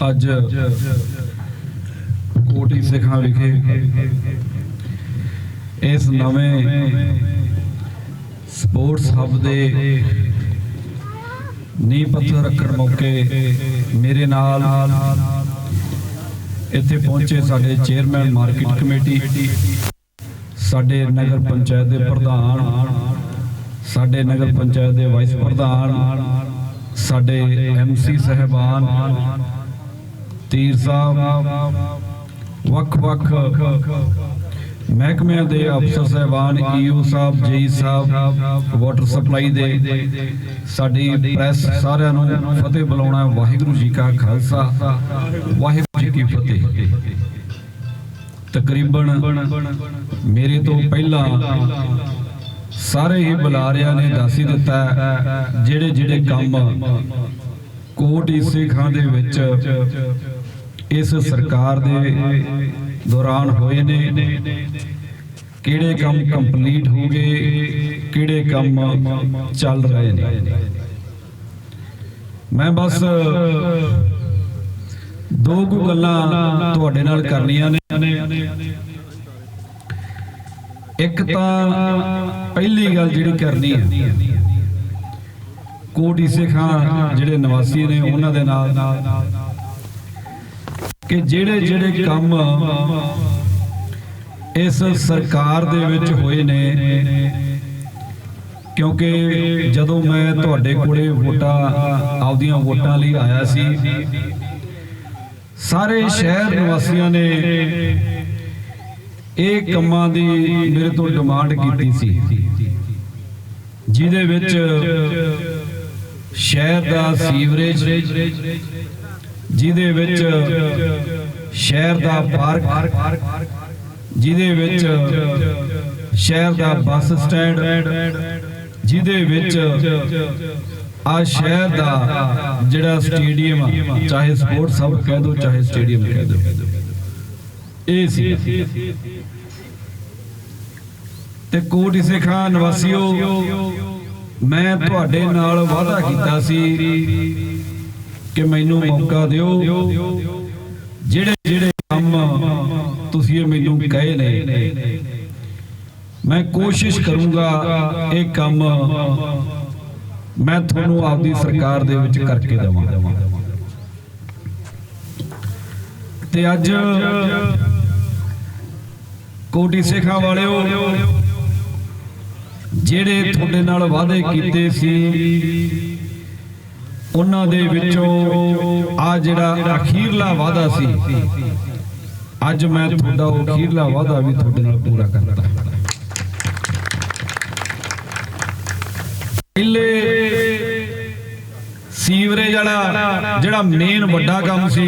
ਅੱਜ ਕੋਟੀ ਸਿੱਖਾਂ ਵਿਖੇ ਇਸ ਨਵੇਂ ਸਪੋਰਟਸ ਹੱਬ ਦੇ ਨੀਂਹ ਪੱਥਰ ਰੱਖਣ ਮੌਕੇ ਮੇਰੇ ਨਾਲ ਇੱਥੇ ਪਹੁੰਚੇ ਸਾਡੇ ਚੇਅਰਮੈਨ ਮਾਰਕੀਟ ਕਮੇਟੀ, ਸਾਡੇ ਨਗਰ ਪੰਚਾਇਤ ਦੇ ਪ੍ਰਧਾਨ, ਸਾਡੇ ਨਗਰ ਪੰਚਾਇਤ ਦੇ ਵਾਈਸ ਪ੍ਰਧਾਨ, ਸਾਡੇ ਐਮਸੀ ਸਹਿਬਾਨ ਤੀਰ ਸਾਹਿਬ ਵੱਖ-ਵੱਖ ਮਹਿਕਮਿਆਂ ਦੇ ਅਫਸਰ ਸਹਿਬਾਨ, ਈਓ ਸਾਹਿਬ, ਜਈ ਸਾਹਿਬ, ਵਾਟਰ ਸਪਲਾਈ ਦੇ ਸਾਡੀ ਪ੍ਰੈਸ ਸਾਰਿਆਂ ਨੂੰ ਫਤਿਹ ਬੁਲਾਉਣਾ ਵਾਹਿਗੁਰੂ ਜੀ ਕਾ ਖਾਲਸਾ, ਵਾਹਿਗੁਰੂ ਜੀ ਕੀ ਫਤਿਹ। ਤਕਰੀਬਨ ਮੇਰੇ ਤੋਂ ਪਹਿਲਾਂ ਸਾਰੇ ਹੀ ਬੁਲਾਰਿਆਂ ਨੇ, ਦੱਸ ਹੀ ਦਿੱਤਾ ਜਿਹੜੇ ਜਿਹੜੇ ਕੰਮ ਕੋਟ ਈਸੇ ਖਾਂ ਦੇ ਵਿੱਚ ਇਸ ਸਰਕਾਰ ਦੇ ਦੌਰਾਨ ਹੋਏ ਨੇ। ਕਿਹੜੇ ਕੰਮ ਕੰਪਲੀਟ ਹੋ ਗਏ, ਕਿਹੜੇ ਕੰਮ ਚੱਲ ਰਹੇ ਨੇ। ਮੈਂ ਬਸ ਦੋ ਕੁ ਗੱਲਾਂ ਤੁਹਾਡੇ ਨਾਲ ਕਰਨੀਆਂ ਨੇ। ਇੱਕ ਤਾਂ ਪਹਿਲੀ ਗੱਲ ਜਿਹੜੀ ਕਰਨੀ ਹੈ, ਕੋਟ ਈਸੇ ਖਾਂ ਜਿਹੜੇ ਨਿਵਾਸੀ ਨੇ, ਉਹਨਾਂ ਦੇ ਨਾਲ ਕਿ ਜਿਹੜੇ ਜਿਹੜੇ ਕੰਮ ਇਸ ਸਰਕਾਰ ਦੇ ਵਿੱਚ ਹੋਏ ਨੇ, ਕਿਉਂਕਿ ਜਦੋਂ ਮੈਂ ਤੁਹਾਡੇ ਕੋਲੇ ਵੋਟਾਂ, ਆਪਦੀਆਂ ਵੋਟਾਂ ਲਈ ਆਇਆ ਸੀ, ਸਾਰੇ ਸ਼ਹਿਰ ਨਿਵਾਸੀਆਂ ਨੇ ਇਹ ਕੰਮਾਂ ਦੀ ਮੇਰੇ ਤੋਂ ਡਿਮਾਂਡ ਕੀਤੀ ਸੀ, ਜਿਹਦੇ ਵਿੱਚ ਸ਼ਹਿਰ ਦਾ ਸੀਵਰੇਜ ਜਿਹਦੇ ਵਿੱਚ ਸ਼ਹਿਰ ਦਾ ਪਾਰਕ ਜਿਹਦੇ ਵਿੱਚ ਸ਼ਹਿਰ ਦਾ ਬੱਸ ਸਟੈਂਡ ਜਿਹਦੇ ਵਿੱਚ ਆ ਸ਼ਹਿਰ ਦਾ ਜਿਹੜਾ ਸਟੇਡੀਅਮ ਆ, ਚਾਹੇ ਸਪੋਰਟ ਸਭ ਕਹਿ ਦੋ ਚਾਹੇ ਸਟੇਡੀਅਮ ਕਹਿ ਦੋ ਇਹ ਸੀ। ਤੇ ਕੋਟ ਇਸੇ ਖਾਨ ਨਿਵਾਸੀਓ ਮੈਂ ਤੁਹਾਡੇ ਨਾਲ ਵਾਅਦਾ ਕੀਤਾ ਸੀ ਕਿ ਮੈਨੂੰ ਮੌਕਾ ਦਿਓ। ਜਿਹੜੇ ਜਿਹੜੇ ਕੰਮ ਤੁਸੀਂ ਮੈਨੂੰ ਕਹੇ ਨੇ, ਮੈਂ ਕੋਸ਼ਿਸ਼ ਕਰੂੰਗਾ ਇਹ ਕੰਮ ਮੈਂ ਤੁਹਾਨੂੰ ਆਪਦੀ ਸਰਕਾਰ ਦੇ ਵਿੱਚ ਕਰਕੇ ਦੇਵਾਂ ਤੇ ਅੱਜ ਕੋਟੀ ਸਿੱਖਾਂ ਵਾਲਿਓ, ਜਿਹੜੇ ਤੁਹਾਡੇ ਨਾਲ ਵਾਅਦੇ ਕੀਤੇ ਸੀ ਉਹਨਾਂ ਦੇ ਵਿੱਚੋਂ ਆ ਜਿਹੜਾ ਅਖੀਰਲਾ ਵਾਅਦਾ ਸੀ, ਅੱਜ ਮੈਂ ਤੁਹਾਡਾ ਉਹ ਅਖੀਰਲਾ ਵਾਅਦਾ ਵੀ ਤੁਹਾਡੇ ਨਾਲ ਪੂਰਾ ਕਰਦਾ। ਪਹਿਲੇ ਸੀਵਰੇਜ ਵਾਲਾ ਜਿਹੜਾ ਮੇਨ ਵੱਡਾ ਕੰਮ ਸੀ,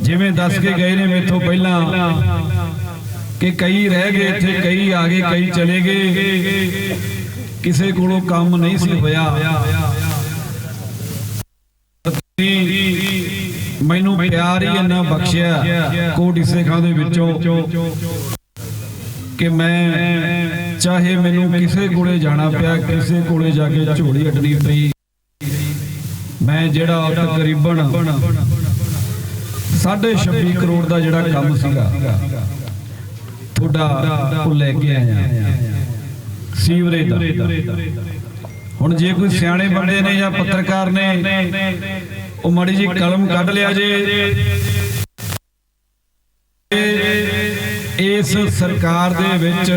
ਜਿਵੇਂ ਦੱਸ ਕੇ ਗਏ ਨੇ ਮੇਥੋਂ ਪਹਿਲਾਂ ਕਿ ਕਈ ਰਹਿ ਗਏ ਇੱਥੇ, ਕਈ ਆ ਗਏ, ਕਈ ਚਲੇ ਗਏ। ਕਿਸੇ ਕੋਲੋਂ ਕੰਮ ਨਹੀਂ ਸੀ ਹੋਇਆ। ਮੈਨੂੰ ਪਿਆਰ ਹੀ ਇੰਨਾ ਬਖਸ਼ਿਆ ਕੋਟ ਇਸੇ ਦੇ ਵਿੱਚੋਂ ਕਿ ਮੈਂ ਚਾਹੇ ਮੈਨੂੰ ਕਿਸੇ ਕੋਲੇ ਜਾਣਾ ਪਿਆ, ਕਿਸੇ ਕੋਲੇ ਜਾ ਕੇ ਝੋਲੀ ਅੱਡਣੀ ਪਈ। ਮੈਂ ਜਿਹੜਾ ਤਕਰੀਬਨ 26 ਕਰੋੜ ਦਾ ਜਿਹੜਾ ਕੰਮ ਸੀਗਾ, ਤੁਹਾਡਾ ਉਹ ਲੈ ਕੇ ਆਇਆ। ਸੀਵਰੇਜ ਦਾ। ਹੁਣ ਜੇ ਕੋਈ ਸਿਆਣੇ ਬੰਦੇ ਨੇ ਜਾਂ ਪੱਤਰਕਾਰ ਨੇ ਉਹ ਮਾੜੀ ਜੀ ਕਲਮ ਕੱਢ ਲਿਆ ਜੇ। ਇਸ ਸਰਕਾਰ ਦੇ ਵਿੱਚ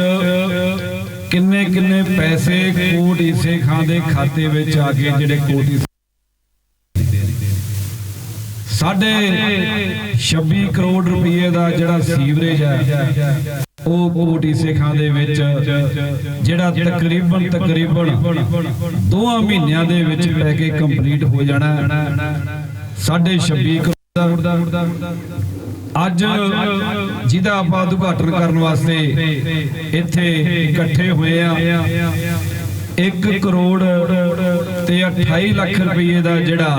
ਕਿੰਨੇ ਕਿੰਨੇ ਪੈਸੇ ਕੋਟ ਈਸੇ ਖਾਂ ਦੇ ਖਾਤੇ ਵਿੱਚ ਆ ਗਏ ਜਿਹੜੇ ਕੋਟ ਸਾਡੇ 26 ਕਰੋੜ ਰੁਪਏ ਦਾ ਜਿਹੜਾ ਸੀਵਰੇਜ ਹੈ, ਉਹ ਕੋਟ ਈਸੇ ਦੇ ਵਿੱਚ ਜਿਹੜਾ ਤਕਰੀਬਨ ਤਕਰੀਬਨ ਦੋਆਂ ਮਹੀਨਿਆਂ ਦੇ ਵਿੱਚ ਪੈ ਕੇ ਕੰਪਲੀਟ ਹੋ ਜਾਣਾ 26 ਕਰੋੜ ਦਾ। ਅੱਜ ਜਿਹਦਾ ਆਪਾਂ ਉਦਘਾਟਨ ਕਰਨ ਵਾਸਤੇ ਇੱਥੇ ਇਕੱਠੇ ਹੋਏ ਆ। 1 ਕਰੋੜ ਤੇ 28 ਲੱਖ ਰੁਪਏ ਦਾ ਜਿਹੜਾ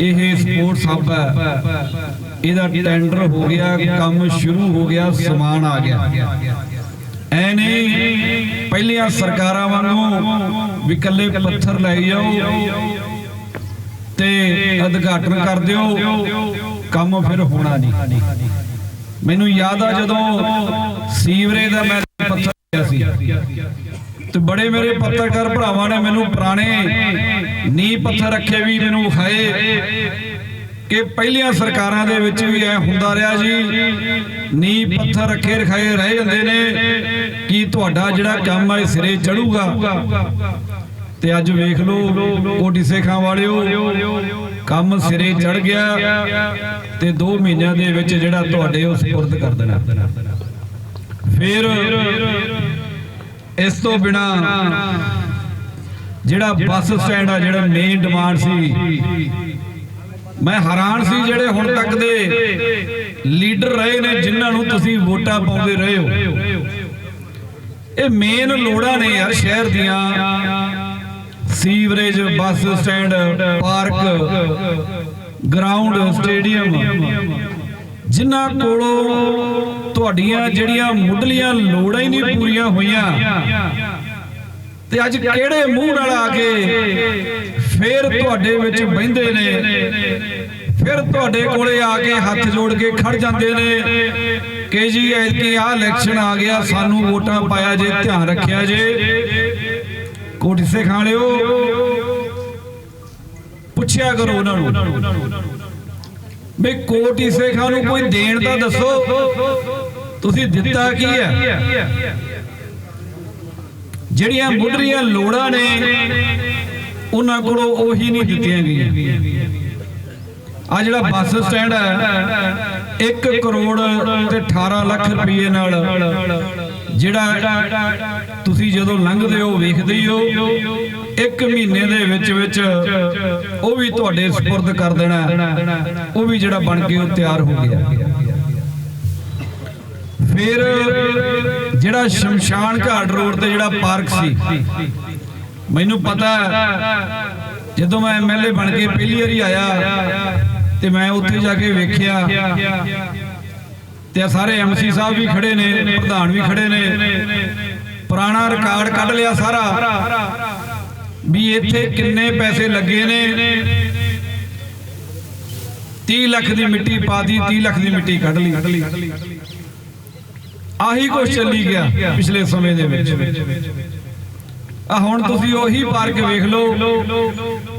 ਇਹ ਸਪੋਰਟਸ ਹੱਬ ਹੈ, ਇਹਦਾ ਟੈਂਡਰ ਹੋ ਗਿਆ, ਕੰਮ ਸ਼ੁਰੂ ਹੋ ਗਿਆ, ਸਮਾਨ ਆ ਗਿਆ। ਐ ਨਹੀਂ, ਪਹਿਲੀਆਂ ਸਰਕਾਰਾਂ ਵਾਂਗੂ ਵੀ ਇਕੱਲੇ ਪੱਥਰ ਲੈ ਜਾਓ ਤੇ ਉਦਘਾਟਨ ਕਰ ਦਿਓ। ਕੰਮ ਫਿਰ ਹੋਣਾ ਨਹੀਂ। ਮੈਨੂੰ ਯਾਦ ਆ ਜਦੋਂ ਸੀਵਰੇਜ ਦਾ ਮੈਂ ਪੱਥਰ ਲਿਆ ਸੀ। ਤੇ ਬੜੇ ਮੇਰੇ ਪੱਤਰਕਾਰ ਭਰਾਵਾਂ ਨੇ ਮੈਨੂੰ ਪੁਰਾਣੇ ਨੀਂਹ ਪੱਥਰ ਰੱਖੇ ਵੀ ਮੈਨੂੰ ਖਾਏ ਕਿ ਪਹਿਲੀਆਂ ਸਰਕਾਰਾਂ ਦੇ ਵਿੱਚ ਵੀ ਐ ਹੁੰਦਾ ਰਿਹਾ ਜੀ। ਨੀਂਹ ਪੱਥਰ ਰੱਖੇ ਰਖਾਏ ਰਹਿ ਜਾਂਦੇ ਨੇ ਕਿ ਤੁਹਾਡਾ ਜਿਹੜਾ ਕੰਮ ਹੈ ਸਿਰੇ ਚੜੂਗਾ। ਤੇ ਅੱਜ ਵੇਖ ਲਓ ਕੋਟੀ ਸੇਖਾਂ ਵਾਲਿਓ, ਕੰਮ ਸਿਰੇ ਚੜ ਗਿਆ ਤੇ 2 ਮਹੀਨਿਆਂ ਦੇ ਵਿੱਚ ਜਿਹੜਾ ਤੁਹਾਡੇ ਉਹ ਸਪੁਰਦ ਕਰ ਦੇਣਾ। ਫਿਰ ਇਸ ਤੋਂ ਬਿਨਾ ਜਿਹੜਾ ਬੱਸ ਸਟੈਂਡ ਆ, ਜਿਹੜਾ ਮੇਨ ਡਿਮਾਂਡ ਸੀ, ਮੈਂ ਹੈਰਾਨ ਸੀ ਜਿਹੜੇ ਹੁਣ ਤੱਕ ਦੇ ਲੀਡਰ ਰਹੇ ਨੇ, ਜਿਨ੍ਹਾਂ ਨੂੰ ਤੁਸੀਂ ਵੋਟਾਂ ਪਾਉਂਦੇ ਰਹੇ ਹੋ। ਇਹ ਮੇਨ ਲੋੜਾਂ ਨੇ ਯਾਰ, ਸ਼ਹਿਰ ਦੀਆਂ। Sewerage bus stand, park ground stadium. ਜਿਨ੍ਹਾਂ ਕੋਲੋਂ ਤੁਹਾਡੀਆਂ ਜਿਹੜੀਆਂ ਮੁੱਢਲੀਆਂ ਲੋੜਾਂ ਹੀ ਨਹੀਂ ਪੂਰੀਆਂ ਹੋਈਆਂ, ਤੇ ਅੱਜ ਕਿਹੜੇ ਮੂੰਹ ਨਾਲ ਆ ਕੇ ਫਿਰ ਤੁਹਾਡੇ ਵਿੱਚ ਬਹਿੰਦੇ ਨੇ, ਫਿਰ ਤੁਹਾਡੇ ਕੋਲੇ ਆ ਕੇ ਹੱਥ ਜੋੜ ਕੇ ਖੜ ਜਾਂਦੇ ਨੇ ਕਿ ਜੀ ਐਤਕੀ ਆ ਇਲੈਕਸ਼ਨ ਆ ਗਿਆ, ਸਾਨੂੰ ਵੋਟਾਂ ਪਾਇਆ ਜੇ, ਧਿਆਨ ਰੱਖਿਆ ਜੇ। ਕੋਟੀ ਸੇ ਖਾਲਿਓ ਪੁੱਛਿਆ ਕਰੋ ਉਹਨਾਂ ਨੂੰ। ਵੀ ਕੋਟੀ ਸੇਖਾਂ ਨੂੰ ਕੋਈ ਦੇਣ ਤਾਂ ਦੱਸੋ। ਤੁਸੀਂ ਦਿੱਤਾ ਕੀ ਹੈ? ਜਿਹੜੀਆਂ ਮੁੱਢਲੀਆਂ ਲੋੜਾਂ ਨੇ, ਉਹਨਾਂ ਕੋਲੋਂ ਉਹੀ ਨਹੀਂ ਦਿੱਤੀਆਂ ਗਈਆਂ। ਆ ਜਿਹੜਾ ਬੱਸ ਸਟੈਂਡ ਹੈ 1 ਕਰੋੜ ਤੇ 18 ਲੱਖ ਰੁਪਏ ਨਾਲ ਜਿਹੜਾ ਤੁਸੀਂ ਜਦੋਂ ਲੰਘਦੇ ਹੋ, ਵੇਖਦੇ ਹੀ ਹੋ, ਇੱਕ ਮਹੀਨੇ ਦੇ ਵਿੱਚ ਵਿੱਚ ਉਹ ਵੀ ਤੁਹਾਡੇ ਸਪੁਰਦ ਕਰ ਦੇਣਾ, ਉਹ ਵੀ ਜਿਹੜਾ ਬਣ ਕੇ ਉਹ ਤਿਆਰ ਹੋ ਗਿਆ। ਫਿਰ ਜਿਹੜਾ ਸ਼ਮਸ਼ਾਨ ਘਾਟ ਰੋਡ ਤੇ ਜਿਹੜਾ ਪਾਰਕ ਸੀ, ਮੈਨੂੰ ਪਤਾ, ਜਦੋਂ ਮੈਂ ਐਮਐਲਏ ਬਣ ਕੇ ਪਹਿਲੀ ਵਾਰੀ ਆਇਆ ਤੇ ਮੈਂ ਉੱਥੇ ਜਾ ਕੇ ਵੇਖਿਆ ਤੇ ਆਹ ਸਾਰੇ ਐਮਸੀ ਸਾਹਿਬ ਵੀ ਖੜੇ ਨੇ ਪ੍ਰਧਾਨ ਵੀ ਖੜੇ ਨੇ। ਪੁਰਾਣਾ ਰਿਕਾਰਡ ਕੱਢ ਲਿਆ ਸਾਰਾ। ਵੀ ਇੱਥੇ ਕਿੰਨੇ ਪੈਸੇ ਲੱਗੇ ਨੇ। 30 ਲੱਖ ਦੀ ਮਿੱਟੀ ਪਾਦੀ 30 ਲੱਖ ਦੀ ਮਿੱਟੀ ਕੱਢ ਲਈ। ਆਹੀ ਕੁਝ ਚੱਲੀ ਗਿਆ ਪਿਛਲੇ ਸਮੇਂ ਦੇ ਵਿੱਚ। ਆ ਹੁਣ ਤੁਸੀਂ ਉਹੀ ਪਾਰਕ ਵੇਖ ਲਓ।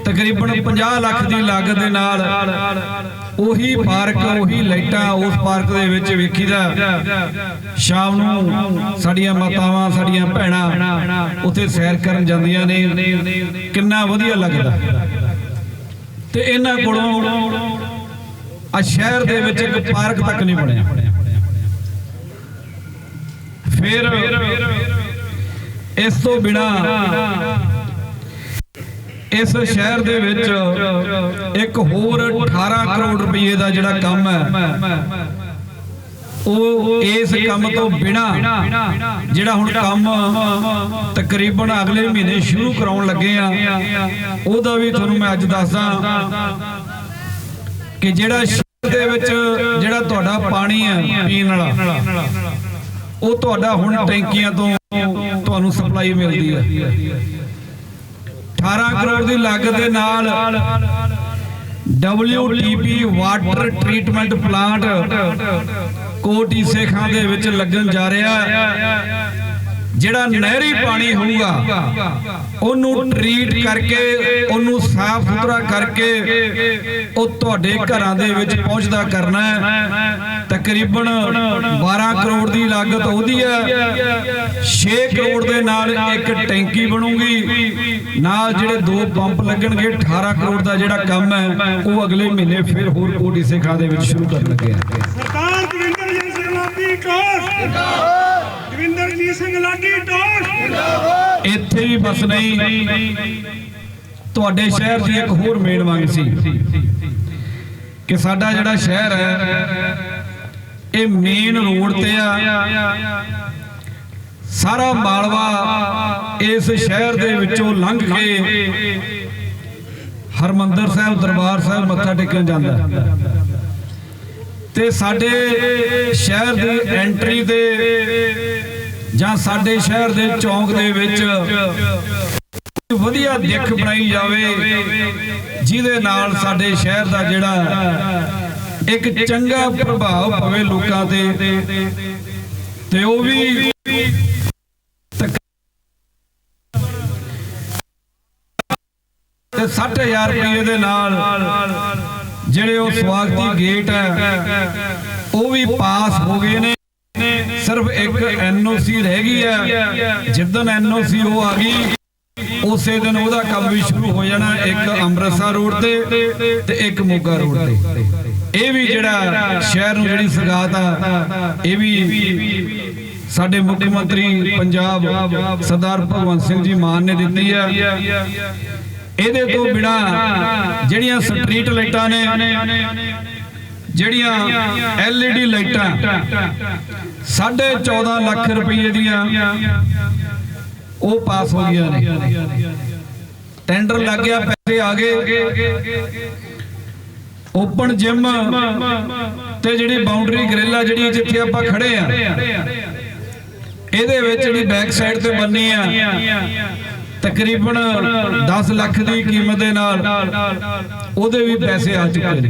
ਤਕਰੀਬਨ 50 ਲੱਖ ਦੀ ਲਾਗਤ ਦੇ ਨਾਲ। ਉਹੀ ਪਾਰਕ ਉਹੀ ਲਾਈਟਾਂ ਉਸ ਪਾਰਕ ਦੇ ਵਿੱਚ ਵੇਖੀਦਾ। ਸ਼ਾਮ ਨੂੰ ਸਾਡੀਆਂ ਮਾਤਾਵਾਂ ਸਾਡੀਆਂ ਭੈਣਾਂ ਉੱਥੇ ਸੈਰ ਕਰਨ ਜਾਂਦੀਆਂ ਨੇ। ਕਿੰਨਾ ਵਧੀਆ ਲੱਗਦਾ। ਤੇ ਇਹਨਾਂ ਕੋਲੋਂ ਆ ਸ਼ਹਿਰ ਦੇ ਵਿੱਚ ਇੱਕ ਪਾਰਕ ਤੱਕ ਨਹੀਂ ਬਣਿਆ। ਫਿਰ ਇਸ ਤੋਂ ਬਿਨਾ ਇਸ ਸ਼ਹਿਰ ਦੇ ਵਿੱਚ ਇੱਕ ਹੋਰ 18 ਕਰੋੜ ਰੁਪਏ ਦਾ ਜਿਹੜਾ ਕੰਮ ਹੈ, ਉਹ ਇਸ ਕੰਮ ਤੋਂ ਬਿਨਾ ਜਿਹੜਾ ਹੁਣ ਕੰਮ ਤਕਰੀਬਨ ਅਗਲੇ ਮਹੀਨੇ ਸ਼ੁਰੂ ਕਰਾਉਣ ਲੱਗੇ ਆ, ਉਹਦਾ ਵੀ ਤੁਹਾਨੂੰ ਮੈਂ ਅੱਜ ਦੱਸਦਾ ਕਿ ਜਿਹੜਾ ਸ਼ਹਿਰ ਦੇ ਵਿੱਚ ਜਿਹੜਾ ਤੁਹਾਡਾ ਪਾਣੀ ਹੈ, ਪੀਣ ਵਾਲਾ, ਉਹ ਤੁਹਾਡਾ ਹੁਣ ਟੈਂਕੀਆਂ ਤੋਂ ਤੁਹਾਨੂੰ ਸਪਲਾਈ ਮਿਲਦੀ ਹੈ। 18 ਕਰੋੜ ਦੀ ਲਾਗਤ ਦੇ ਨਾਲ WTP ਵਾਟਰ ਟ੍ਰੀਟਮੈਂਟ ਪਲਾਂਟ ਕੋਟੀ ਸੇਖਾਂ ਦੇ ਵਿੱਚ ਲੱਗਣ ਜਾ ਰਿਹਾ ਹੈ। ਜਿਹੜਾ ਨਹਿਰੀ ਪਾਣੀ ਹੋਊਗਾ, ਉਹਨੂੰ ਟ੍ਰੀਟ ਕਰਕੇ, ਉਹਨੂੰ ਸਾਫ਼ ਸੁਥਰਾ ਕਰਕੇ, ਉਹ ਤੁਹਾਡੇ ਘਰਾਂ ਦੇ ਵਿੱਚ ਪਹੁੰਚਦਾ ਕਰਨਾ ਹੈ। ਤਕਰੀਬਨ 12 ਕਰੋੜ ਦੀ ਲਾਗਤ ਉਹਦੀ ਹੈ। 6 ਕਰੋੜ ਦੇ ਨਾਲ ਇੱਕ ਟੈਂਕੀ ਬਣੂਗੀ। ਨਾਲ ਜਿਹੜੇ ਦੋ ਪੰਪ ਲੱਗਣਗੇ 18 ਕਰੋੜ ਦਾ ਜਿਹੜਾ ਕੰਮ ਹੈ, ਉਹ ਅਗਲੇ ਮਹੀਨੇ ਫਿਰ ਹੋਰ ਕੋਟੀ ਸੇਖਾਂ ਦੇ ਵਿੱਚ ਸ਼ੁਰੂ ਕਰਨ ਲੱਗੇ ਆ। ਸਰਦਾਰ ਦਵਿੰਦਰਜੀਤ ਸਿੰਘ ਲਾਡੀ ਟੋਸ ਦਵਿੰਦਰਜੀਤ ਸਿੰਘ ਲਾਡੀ ਟੋਸ ਇੱਥੇ ਹੀ ਬਸ ਨਹੀਂ। ਤੁਹਾਡੇ ਸ਼ਹਿਰ ਦੀ ਇੱਕ ਹੋਰ ਮੇਨ ਮੰਗ ਸੀ ਕਿ ਸਾਡਾ ਜਿਹੜਾ ਸ਼ਹਿਰ ਹੈ, ਇਹ ਮੇਨ ਰੋਡ ਤੇ ਆ। ਸਾਰਾ ਮਾਲਵਾ ਇਸ ਸ਼ਹਿਰ ਦੇ ਵਿੱਚੋਂ ਲੰਘ ਕੇ ਹਰਮੰਦਰ ਸਾਹਿਬ, ਦਰਬਾਰ ਸਾਹਿਬ ਮੱਥਾ ਟੇਕਣ ਜਾਂਦਾ। ਤੇ ਸਾਡੇ ਸ਼ਹਿਰ ਦੀ ਐਂਟਰੀ ਤੇ ਜਾਂ ਸਾਡੇ ਸ਼ਹਿਰ ਦੇ ਚੌਂਕ ਦੇ ਵਿੱਚ ਵਧੀਆ ਦਿੱਖ ਬਣਾਈ ਜਾਵੇ, ਜਿਹਦੇ ਨਾਲ ਸਾਡੇ ਸ਼ਹਿਰ ਦਾ ਜਿਹੜਾ ਇੱਕ ਚੰਗਾ ਪ੍ਰਭਾਵ ਪਵੇ ਲੋਕਾਂ ਤੇ ਤੇ ਉਹ ਵੀ ਤਕ- ਤੇ 60000 ਰੁਪਏ ਦੇ ਨਾਲ ਜਿਹੜੇ ਉਹ ਸਵਾਗਤੀ ਗੇਟ ਹੈ, ਉਹ ਵੀ ਪਾਸ ਹੋ ਗਏ ਨੇ। ਸਿਰਫ ਇੱਕ ਐਨਓਸੀ ਰਹਿ ਗਈ ਹੈ। ਜਿੱਦਨ ਐਨਓਸੀ ਉਹ ਆ ਗਈ, ਉਸੇ ਦਿਨ ਉਹਦਾ ਕੰਮ ਵੀ ਸ਼ੁਰੂ ਹੋ ਜਾਣਾ ਇੱਕ ਅੰਮ੍ਰਿਤਸਰ ਰੋਡ ਤੇ ਤੇ ਇੱਕ ਮੋਗਾ ਰੋਡ ਤੇ। ਇਹ ਵੀ ਜਿਹੜਾ ਸ਼ਹਿਰ ਨੂੰ ਜਿਹੜੀ ਸਗਾਤ ਆ, ਇਹ ਵੀ ਸਾਡੇ ਮੁੱਖ ਮੰਤਰੀ ਪੰਜਾਬ ਸਰਦਾਰ ਭਗਵੰਤ ਸਿੰਘ ਜੀ ਮਾਨ ਨੇ ਦਿੱਤੀ ਹੈ। ਇਹਦੇ ਤੋਂ ਬਿਨਾ ਜਿਹੜੀਆਂ ਸਟਰੀਟ ਲਾਈਟਾਂ ਨੇ ਜਿਹੜੀਆਂ ਐਲਈਡੀ ਲਾਈਟਾਂ 14.5 ਲੱਖ ਰੁਪਏ ਦੀਆਂ, ਉਹ ਪਾਸ ਹੋ ਗਈਆਂ ਨੇ। ਟੈਂਡਰ ਲੱਗ ਗਿਆ, ਪੈਸੇ ਆ ਗਏ। ਓਪਨ ਜਿਮ ਤੇ ਜਿਹੜੀ ਬਾਉਂਡਰੀ ਗ੍ਰਿਲ ਆ ਜਿਹੜੀ ਜਿੱਥੇ ਆਪਾਂ ਖੜੇ ਆ, ਇਹਦੇ ਵਿੱਚ ਜਿਹੜੀ ਬੈਕ ਸਾਈਡ ਤੇ ਬੰਨੀ ਆ, ਤਕਰੀਬਨ 10 ਲੱਖ ਦੀ ਕੀਮਤ ਦੇ ਨਾਲ ਉਹਦੇ ਵੀ ਪੈਸੇ ਆ ਚੁੱਕੇ ਨੇ।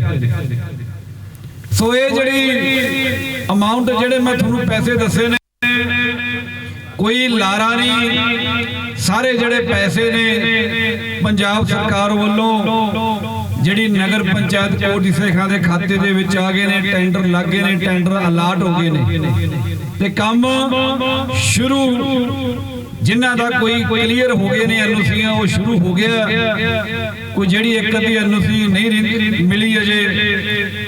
ਸੋ ਇਹ ਜਿਹੜੀ ਅਮਾਉਂਟ ਜਿਹੜੇ ਮੈਂ ਤੁਹਾਨੂੰ ਪੈਸੇ ਦੱਸੇ ਨੇ, ਕੋਈ ਲਾਰਾ ਨਹੀਂ, ਸਾਰੇ ਜਿਹੜੇ ਪੈਸੇ ਨੇ ਪੰਜਾਬ ਸਰਕਾਰ ਵੱਲੋਂ ਜਿਹੜੀ ਨਗਰ ਪੰਚਾਇਤ ਕੋਟੀ ਸੇਖਾਂ ਦੇ ਖਾਤੇ ਦੇ ਵਿੱਚ ਆ ਗਏ ਨੇ ਟੈਂਡਰ ਲੱਗ ਗਏ ਨੇ ਟੈਂਡਰ ਅਲਾਟ ਹੋ ਗਏ ਨੇ। ਤੇ ਕੰਮ ਸ਼ੁਰੂ ਜਿਨ੍ਹਾਂ ਦਾ ਕੋਈ ਕਲੀਅਰ ਹੋ ਗਏ ਨੇ ਐਨਓਸੀਆਂ ਉਹ ਸ਼ੁਰੂ ਹੋ ਗਿਆ। ਕੋਈ ਜਿਹੜੀ ਇੱਕ ਅੱਧੀ ਐਨਓਸੀ ਨਹੀਂ ਮਿਲੀ ਅਜੇ,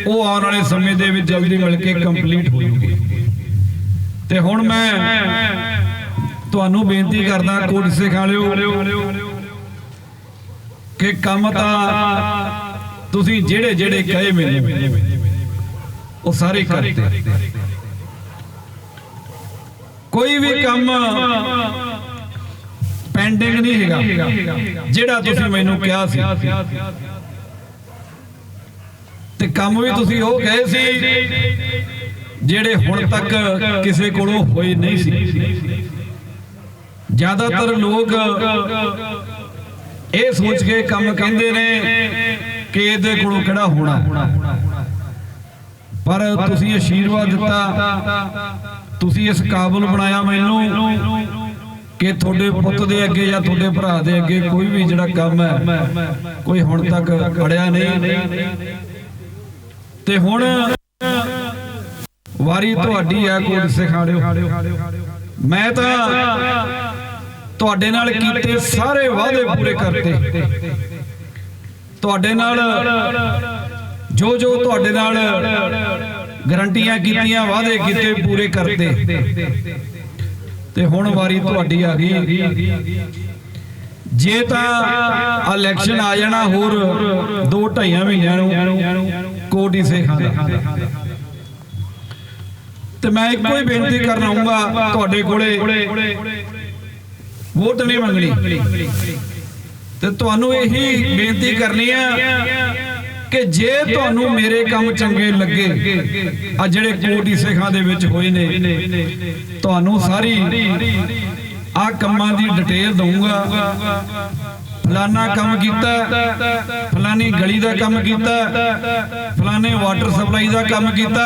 ਉਹ ਆਉਣ ਵਾਲੇ ਸਮੇਂ ਦੇ ਵਿੱਚ ਜਲਦੀ ਮਿਲ ਕੇ ਕੰਪਲੀਟ ਹੋ ਜੂਗੀ। ਤੇ ਹੁਣ ਮੈਂ ਤੁਹਾਨੂੰ ਬੇਨਤੀ ਕਰਦਾ, ਕੋਟ ਸਿਖਾਲਿਓ ਕਿ ਕੰਮ ਤਾਂ ਤੁਸੀਂ ਜਿਹੜੇ ਜਿਹੜੇ ਕਹੇ ਮੈਨੂੰ, ਉਹ ਸਾਰੇ ਕਰਤੇ ਕੋਈ ਵੀ ਕੰਮ ਪੈਂਡਿੰਗ ਨਹੀਂ ਹੈਗਾ। ਜਿਹੜਾ ਤੁਸੀਂ ਮੈਨੂੰ ਕਿਹਾ ਸੀ। ਤੇ ਕੰਮ ਵੀ ਤੁਸੀਂ ਉਹ ਕਹੇ ਸੀ ਜਿਹੜੇ ਹੁਣ ਤੱਕ ਕਿਸੇ ਕੋਲੋਂ ਹੋਏ ਨਹੀਂ ਸੀ। ਜ਼ਿਆਦਾਤਰ ਲੋਕ ਇਹ ਸੋਚ ਕੇ ਕੰਮ ਕਹਿੰਦੇ ਨੇ ਕਿ ਇਹਦੇ ਕੋਲੋਂ ਕਿਹੜਾ ਹੋਣਾ। ਪਰ ਤੁਸੀਂ ਅਸ਼ੀਰਵਾਦ ਦਿੱਤਾ। ਤੁਸੀਂ ਇਸ ਕਾਬਲ ਬਣਾਇਆ ਮੈਨੂੰ ਕਿ ਤੁਹਾਡੇ ਪੁੱਤ ਦੇ ਅੱਗੇ ਜਾਂ ਤੁਹਾਡੇ ਭਰਾ ਦੇ ਅੱਗੇ ਕੋਈ ਵੀ ਜਿਹੜਾ ਕੰਮ ਹੈ ਕੋਈ ਹੁਣ ਤੱਕ ਖੜਿਆ ਨਹੀਂ। ਤੇ ਹੁਣ ਵਾਰੀ ਤੁਹਾਡੀ ਹੈ ਕੋਟ ਸਿਖਾੜਿਓ ਮੈਂ ਤਾਂ ਤੁਹਾਡੇ ਨਾਲ ਕੀਤੇ ਸਾਰੇ ਵਾਅਦੇ ਪੂਰੇ ਕਰਤੇ। ਤੁਹਾਡੇ ਨਾਲ ਜੋ ਜੋ ਤੁਹਾਡੇ ਨਾਲ ਗਰੰਟੀਆਂ ਕੀਤੀਆਂ, ਵਾਅਦੇ ਕੀਤੇ, ਪੂਰੇ ਕਰਤੇ ਤੇ ਹੁਣ ਵਾਰੀ ਤੁਹਾਡੀ ਆ ਗਈ। ਜੇ ਤਾਂ ਇਲੈਕਸ਼ਨ ਆ ਜਾਣਾ ਹੋਰ 2 ਢਾਈਆਂ ਮਹੀਨਿਆਂ ਨੂੰ ਕੋਟੀ ਸੇਖਾਂ ਦਾ। ਤੇ ਮੈਂ ਇੱਕੋ ਹੀ ਬੇਨਤੀ ਕਰਨ ਆਉਂਗਾ ਤੁਹਾਡੇ ਕੋਲੇ, ਵੋਟ ਨਹੀਂ ਮੰਗਣੀ। ਤੇ ਤੁਹਾਨੂੰ ਇਹੀ ਬੇਨਤੀ ਕਰਨੀ ਆ ਕਿ ਜੇ ਤੁਹਾਨੂੰ ਮੇਰੇ ਕੰਮ ਚੰਗੇ ਲੱਗੇ, ਆ ਜਿਹੜੇ ਕੋਟੀ ਸਿੱਖਾਂ ਦੇ ਵਿੱਚ ਹੋਏ ਨੇ, ਤੁਹਾਨੂੰ ਸਾਰੀ ਆ ਕੰਮਾਂ ਦੀ ਡਿਟੇਲ ਦਊਂਗਾ। ਫਲਾਨਾ ਕੰਮ ਕੀਤਾ, ਫਲਾਨੀ ਗਲੀ ਦਾ ਕੰਮ ਕੀਤਾ, ਫਲਾਨੇ ਵਾਟਰ ਸਪਲਾਈ ਦਾ ਕੰਮ ਕੀਤਾ,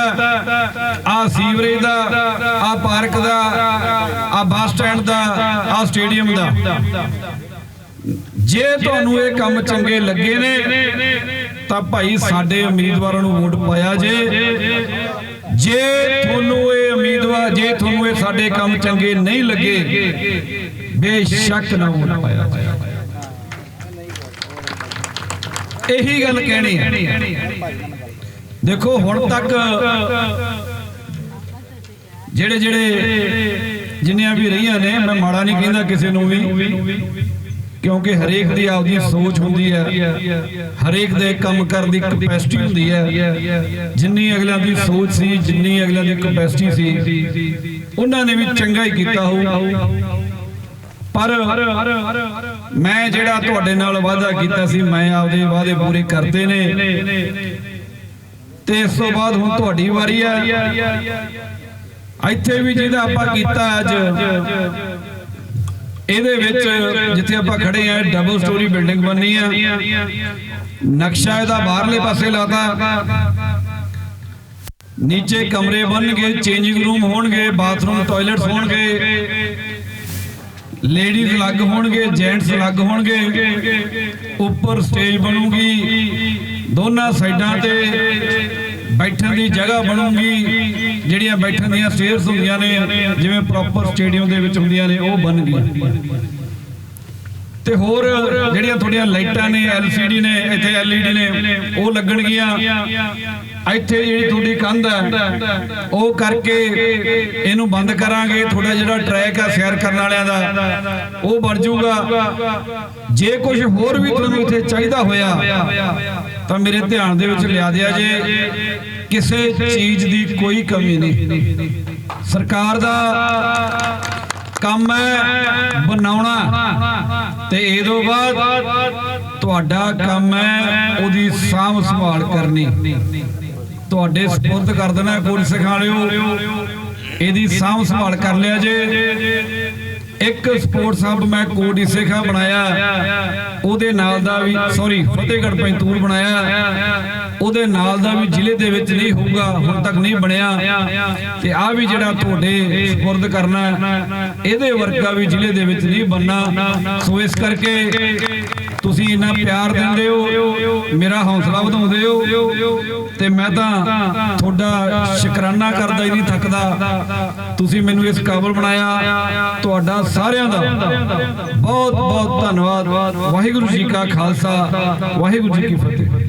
ਆ ਸੀਵਰੇਜ ਦਾ, ਆ ਪਾਰਕ ਦਾ, ਆ ਬੱਸ ਸਟੈਂਡ ਦਾ, ਆ ਸਟੇਡੀਅਮ ਦਾ। ਜੇ ਤੁਹਾਨੂੰ ਇਹ ਕੰਮ ਚੰਗੇ ਲੱਗੇ ਨੇ ਤਾਂ ਭਾਈ ਸਾਡੇ ਉਮੀਦਵਾਰਾਂ ਨੂੰ ਵੋਟ ਪਾਇਆ ਜੇ। ਜੇ ਤੁਹਾਨੂੰ ਇਹ ਉਮੀਦਵਾਰ ਜੇ ਤੁਹਾਨੂੰ ਇਹ ਸਾਡੇ ਕੰਮ ਚੰਗੇ ਨਹੀਂ ਲੱਗੇ, ਬੇਸ਼ੱਕ ਨਾ ਵੋਟ ਪਾਇਆ ਇਹੀ ਗੱਲ ਕਹਿਣੀ ਹੈ। ਦੇਖੋ, ਹੁਣ ਤੱਕ ਜਿਹੜੇ ਜਿਹੜੇ ਜਿੰਨੀਆਂ ਵੀ ਰਹੀਆਂ ਨੇ, ਮੈਂ ਮਾੜਾ ਨਹੀਂ ਕਹਿੰਦਾ ਕਿਸੇ ਨੂੰ ਵੀ। ਕਿਉਂਕਿ ਹਰੇਕ ਦੀ ਆਪਦੀ ਸੋਚ ਹੁੰਦੀ ਹੈ, ਹਰੇਕ ਦੇ ਕੰਮ ਕਰਨ ਦੀ ਕਪੈਸਿਟੀ ਹੁੰਦੀ ਹੈ। ਜਿੰਨੀ ਅਗਲਿਆਂ ਦੀ ਸੋਚ ਸੀ, ਜਿੰਨੀ ਅਗਲਿਆਂ ਦੀ ਕਪੈਸਿਟੀ ਸੀ, ਉਹਨਾਂ ਨੇ ਵੀ ਚੰਗਾ ਹੀ ਕੀਤਾ ਹੋਊ। ਪਰ ਮੈਂ ਜਿਹੜਾ ਤੁਹਾਡੇ ਨਾਲ ਵਾਅਦਾ ਕੀਤਾ ਸੀ, ਮੈਂ ਆਪਦੇ ਵਾਅਦੇ ਪੂਰੇ ਕਰਤੇ ਨੇ। ਤੇ ਇਸ ਤੋਂ ਬਾਅਦ ਹੁਣ ਤੁਹਾਡੀ ਵਾਰੀ ਹੈ। ਇੱਥੇ ਵੀ ਜਿਹਦਾ ਆਪਾਂ ਕੀਤਾ ਅੱਜ ਇਹਦੇ ਵਿੱਚ ਜਿੱਥੇ ਆਪਾਂ ਖੜੇ ਆ ਡਬਲ ਸਟੋਰੀ ਬਿਲਡਿੰਗ ਬਣਨੀ ਆ। ਨਕਸ਼ਾ ਇਹਦਾ ਬਾਹਰਲੇ ਪਾਸੇ ਲਾਤਾ। ਨੀਚੇ ਕਮਰੇ ਬਣਨਗੇ ਚੇਂਜਿੰਗ ਰੂਮ ਹੋਣਗੇ ਬਾਥਰੂਮ ਟਾਇਲਟਸ ਹੋਣਗੇ। ਲੇਡੀਜ਼ ਅਲੱਗ ਹੋਣਗੇ ਜੈਂਟਸ ਅਲੱਗ ਹੋਣਗੇ। ਉੱਪਰ ਸਟੇਜ ਬਣੂਗੀ। ਦੋਨਾਂ ਸਾਈਡਾਂ ਤੇ ਬੈਠਣ ਦੀ ਜਗ੍ਹਾ ਬਣੂਗੀ। ਜਿਹੜੀਆਂ ਬੈਠਣ ਦੀਆਂ ਸਟੇਅਰਸ ਹੁੰਦੀਆਂ ਨੇ, ਜਿਵੇਂ ਪ੍ਰੋਪਰ ਸਟੇਡੀਅਮ ਦੇ ਵਿੱਚ ਹੁੰਦੀਆਂ ਨੇ, ਉਹ ਬਣਨਗੀਆਂ ਤੇ ਹੋਰ ਜਿਹੜੀਆਂ ਤੁਹਾਡੀਆਂ ਲਾਈਟਾਂ ਨੇ LCD ਨੇ, ਇੱਥੇ LED ਨੇ, ਉਹ ਲੱਗਣਗੀਆਂ। ਇੱਥੇ ਜਿਹੜੀ ਤੁਹਾਡੀ ਕੰਧ ਹੈ ਉਹ ਕਰਕੇ ਇਹਨੂੰ ਬੰਦ ਕਰਾਂਗੇ। ਤੁਹਾਡਾ ਜਿਹੜਾ ਟਰੈਕ ਆ, ਸੈਰ ਕਰਨ ਵਾਲਿਆਂ ਦਾ, ਉਹ ਬਣ ਜਾਊਗਾ। ਜੇ ਕੁਝ ਹੋਰ ਵੀ ਤੁਹਾਨੂੰ ਇੱਥੇ ਚਾਹੀਦਾ ਹੋਇਆ ਤਾਂ ਮੇਰੇ ਧਿਆਨ ਦੇ ਵਿੱਚ ਲਿਆ ਦਿਆ ਜੇ ਕਿਸੇ ਚੀਜ਼ ਦੀ ਕੋਈ ਕਮੀ ਨਹੀਂ। ਸਰਕਾਰ ਦਾ ਕੰਮ ਹੈ ਬਣਾਉਣਾ ਤੇ ਇਹ ਤੋਂ ਬਾਅਦ ਤੁਹਾਡਾ ਕੰਮ ਹੈ ਉਹਦੀ ਸਾਂਭ ਸੰਭਾਲ ਕਰਨੀ। ਤੁਹਾਡੇ ਸਪੁਰਦ ਕਰ ਦੇਣਾ ਕੋਲ ਸਿਖਾ ਲਿਓ। ਇਹਦੀ ਸਾਂਭ ਸੰਭਾਲ ਕਰ ਲਿਆ ਜੇ। ਇੱਕ ਸਪੋਰਟਸ ਹੱਬ ਮੈਂ ਕੋਡੀ ਸਿਖਾ ਬਣਾਇਆ। ਉਹਦੇ ਨਾਲ ਦਾ ਵੀ ਸੌਰੀ ਫਤਿਹਗੜ੍ਹ ਪੈਂਤੂਰ ਬਣਾਇਆ। ਉਹਦੇ ਨਾਲ ਦਾ ਵੀ ਜ਼ਿਲ੍ਹੇ ਦੇ ਵਿੱਚ ਨਹੀਂ ਹੋਊਗਾ, ਹੁਣ ਤੱਕ ਨਹੀਂ ਬਣਿਆ। ਤੇ ਆ ਵੀ ਜਿਹੜਾ ਤੁਹਾਡੇ ਸਪੁਰਦ ਕਰਨਾ, ਇਹਦੇ ਵਰਗਾ ਵੀ ਜ਼ਿਲ੍ਹੇ ਦੇ ਵਿੱਚ ਨਹੀਂ ਬਣਨਾ। ਸੋ ਇਸ ਕਰਕੇ ਤੁਸੀਂ ਇੰਨਾ ਪਿਆਰ ਦਿੰਦੇ ਹੋ, ਮੇਰਾ ਹੌਸਲਾ ਵਧਾਉਂਦੇ ਹੋ ਤੇ ਮੈਂ ਤਾਂ ਤੁਹਾਡਾ ਸ਼ੁਕਰਾਨਾ ਕਰਦਾ ਹੀ ਨਹੀਂ ਥੱਕਦਾ ਤੁਸੀਂ ਮੈਨੂੰ ਇਸ ਕਾਬਲ ਬਣਾਇਆ, ਤੁਹਾਡਾ ਸਾਰਿਆਂ ਦਾ। ਬਹੁਤ ਬਹੁਤ ਧੰਨਵਾਦ। ਵਾਹਿਗੁਰੂ ਜੀ ਕਾ ਖਾਲਸਾ, ਵਾਹਿਗੁਰੂ ਜੀ ਕੀ ਫਤਿਹ।